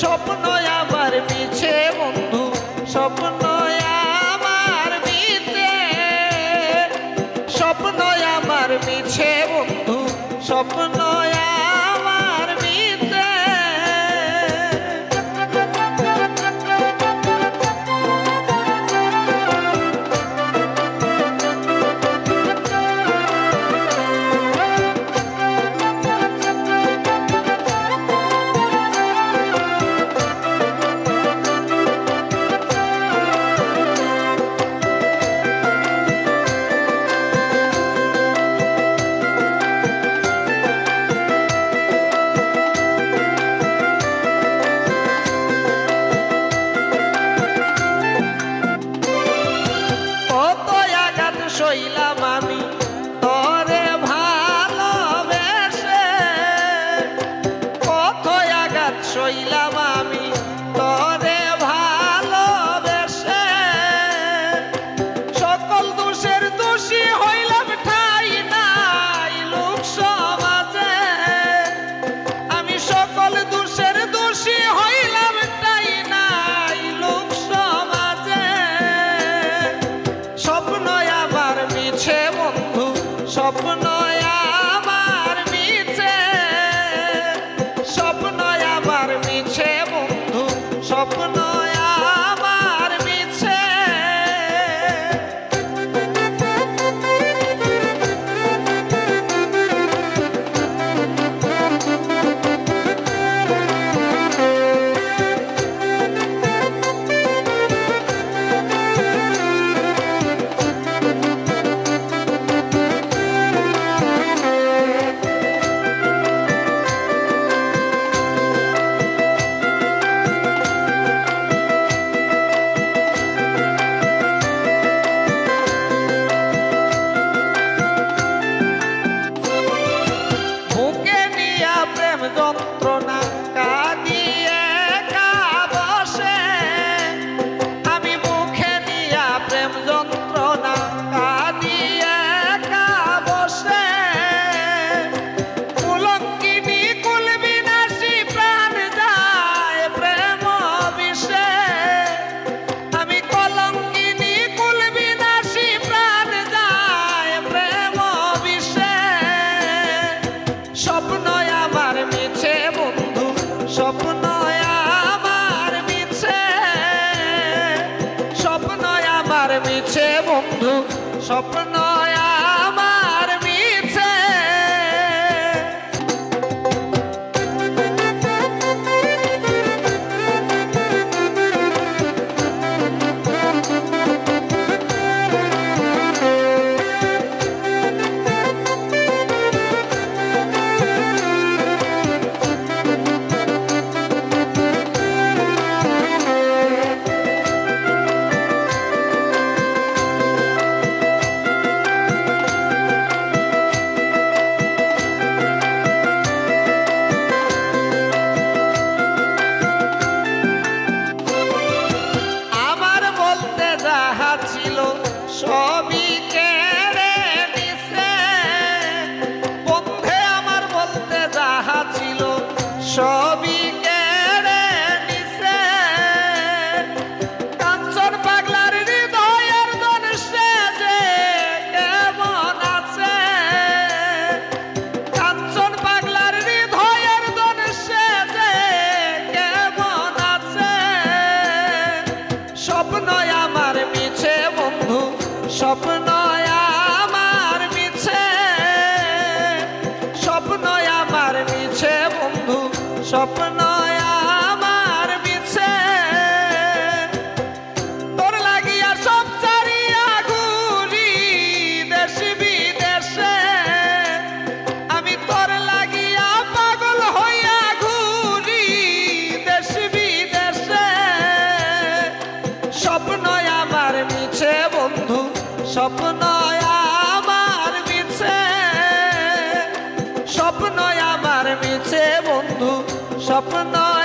স্বপ্ন আবার মিছে বন্ধু। স্বপ্ন আমার মিছে। স্বপ্ন আমার মিছে বন্ধু। স্বপ্ন সইলাম আমি তরে ভালোবেসে কত আঘাত সইলাম আমি সকল দোষের দোষী হইলাম ঠাই নাই, লোক সমাজে। আমি সকল বন্ধু মিছে বন্ধু স্বপ্ন show. স্বপ্ন আমার মিছে। তোর লাগিয়া সব চারিয়া ঘুরি দেশ বিদেশে। আমি তোর লাগিয়া পাগল হইয়া ঘুরি দেশ বিদেশে। স্বপ্ন আমার মিছে বন্ধু স্বপ্ন স্বপ্ন